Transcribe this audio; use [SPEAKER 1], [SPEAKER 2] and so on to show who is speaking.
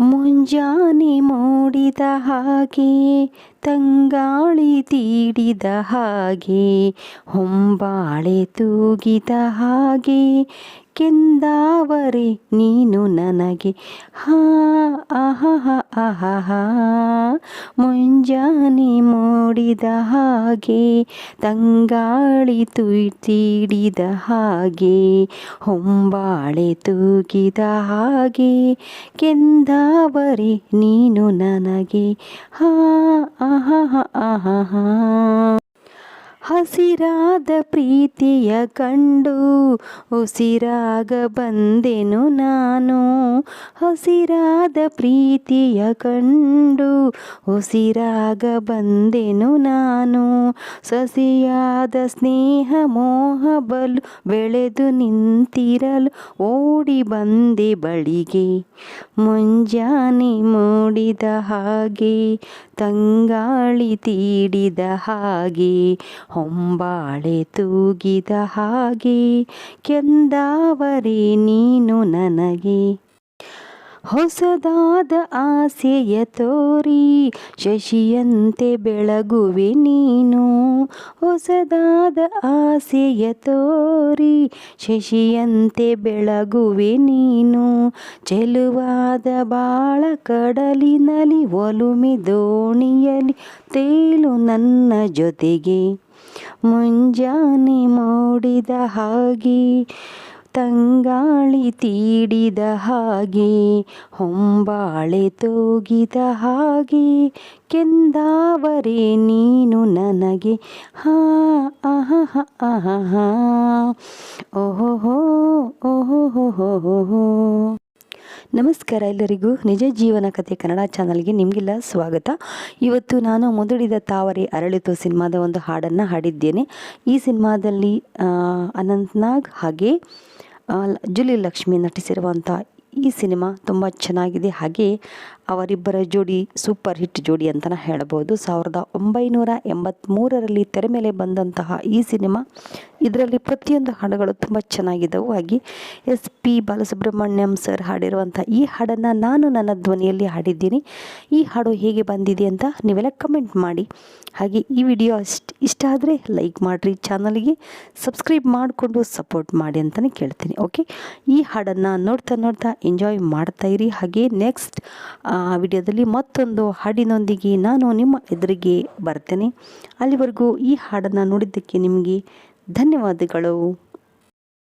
[SPEAKER 1] ಮುಂಜಾನೆ ಮೂಡಿದ ಹಾಗೆ ತಂಗಾಳಿ ತೀಡಿದ ಹಾಗೆ ಹೊಂಬಾಳೆ ತೂಗಿದ ಹಾಗೆ ಕೆಂದಾವರೆ ನೀನು ನನಗೆ ಹಾ ಆಹಾ ಆಹಾ ಮುಂಜಾನೆ ಮೂಡಿದ ಹಾಗೆ, ತಂಗಾಳಿ ತೀಡಿದ ಹಾಗೆ, ಹೊಂಬಾಳೆ ತೂಗಿದ ಹಾಗೆ, ಕೆಂದಾವರೆ ನೀನು ನನಗೆ, ಹಾ ಆಹಾ ಆಹಾ ಹಸಿರಾದ ಪ್ರೀತಿಯ ಕಂಡು ಉಸಿರಾಗ ಬಂದೆನು ನಾನು. ಹಸಿರಾದ ಪ್ರೀತಿಯ ಕಂಡು ಉಸಿರಾಗ ಬಂದೆನು ನಾನು. ಸಸಿಯಾದ ಸ್ನೇಹ ಮೋಹ ಬಲು ಬೆಳೆದು ನಿಂತಿರಲು ಓಡಿ ಬಂದೆ ಬಳಿಗೆ. ಮುಂಜಾನೆ ಮೂಡಿದ ಹಾಗೆ, ತಂಗಾಳಿ ತೀಡಿದ ಹಾಗೆ, ಹೊಂಬಾಳೆ ತೂಗಿದ ಹಾಗೆ, ಕೆಂದಾವರೆ ನೀನು ನನಗೆ. ಹೊಸದಾದ ಆಸೆಯ ತೋರಿ, ಶಶಿಯಂತೆ ಬೆಳಗುವೆ ನೀನು. ಹೊಸದಾದ ಆಸೆಯ ತೋರಿ, ಶಶಿಯಂತೆ ಬೆಳಗುವೆ ನೀನು. ಚೆಲುವಾದ ಬಾಳ ಕಡಲಿನಲ್ಲಿ ಒಲುಮೆ ದೋಣಿಯಲಿ ತೇಲು ನನ್ನ ಜೊತೆಗೆ. ಮುಂಜಾನೆ ಮೂಡಿದ ಹಾಗೆ ತಂಗಾಳಿ ತೀಡಿದ ಹಾಗೆ ಹೊಂಬಾಳೆ ತೋಗಿದ ಹಾಗೆ ಕೆಂದಾವರೆ ನೀನು ನನಗೆ ಹಾ ಆಹಾ ಓಹೋ ಓಹೋ ನಮಸ್ಕಾರ ಎಲ್ಲರಿಗೂ ನಿಜ ಜೀವನ ಕಥೆ ಕನ್ನಡ ಚಾನಲ್ಗೆ ನಿಮಗೆಲ್ಲ ಸ್ವಾಗತ. ಇವತ್ತು ನಾನು ಮುದುಡಿದ ತಾವರೆ ಅರಳಿತು ಸಿನಿಮಾದ ಒಂದು ಹಾಡನ್ನು ಹಾಡಿದ್ದೇನೆ. ಈ ಸಿನಿಮಾದಲ್ಲಿ ಅನಂತ್ನಾಗ್ ಹಾಗೆ ಜುಲಿ ಲಕ್ಷ್ಮಿ ನಟಿಸಿರುವಂಥ ಈ ಸಿನಿಮಾ ತುಂಬ ಚೆನ್ನಾಗಿದೆ. ಹಾಗೆ ಅವರಿಬ್ಬರ ಜೋಡಿ ಸೂಪರ್ ಹಿಟ್ ಜೋಡಿ ಅಂತಲೇ ಹೇಳಬಹುದು ಸಾವಿರದ ಒಂಬೈನೂರ ಎಂಬತ್ತ್ಮೂರರಲ್ಲಿ ತೆರೆ ಮೇಲೆ ಬಂದಂತಹ ಈ ಸಿನಿಮಾ ಇದರಲ್ಲಿ ಪ್ರತಿಯೊಂದು ಹಾಡುಗಳು ತುಂಬ ಚೆನ್ನಾಗಿದ್ದವು. ಹಾಗೆ ಎಸ್ ಪಿ ಬಾಲಸುಬ್ರಹ್ಮಣ್ಯಂ ಸರ್ ಹಾಡಿರುವಂಥ ಈ ಹಾಡನ್ನು ನಾನು ನನ್ನ ಧ್ವನಿಯಲ್ಲಿ ಹಾಡಿದ್ದೀನಿ. ಈ ಹಾಡು ಹೇಗೆ ಬಂದಿದೆ ಅಂತ ನೀವೆಲ್ಲ ಕಮೆಂಟ್ ಮಾಡಿ. ಹಾಗೆ ಈ ವಿಡಿಯೋ ಅಷ್ಟು ಇಷ್ಟ ಆದರೆ ಲೈಕ್ ಮಾಡಿರಿ, ಚಾನಲ್ಗೆ ಸಬ್ಸ್ಕ್ರೈಬ್ ಮಾಡಿಕೊಂಡು ಸಪೋರ್ಟ್ ಮಾಡಿ ಅಂತಲೇ ಕೇಳ್ತೀನಿ. ಓಕೆ? ಈ ಹಾಡನ್ನು ನೋಡ್ತಾ ನೋಡ್ತಾ ಎಂಜಾಯ್ ಮಾಡ್ತಾಯಿರಿ. ಹಾಗೆ ನೆಕ್ಸ್ಟ್ ವಿಡಿಯೋದಲ್ಲಿ ಮತ್ತೊಂದು ಹಾಡಿನೊಂದಿಗೆ ನಾನು ನಿಮ್ಮ ಎದುರಿಗೆ ಬರ್ತೇನೆ. ಅಲ್ಲಿವರೆಗೂ ಈ ಹಾಡನ್ನು ನೋಡಿದ್ದಕ್ಕೆ ನಿಮಗೆ ಧನ್ಯವಾದಗಳು.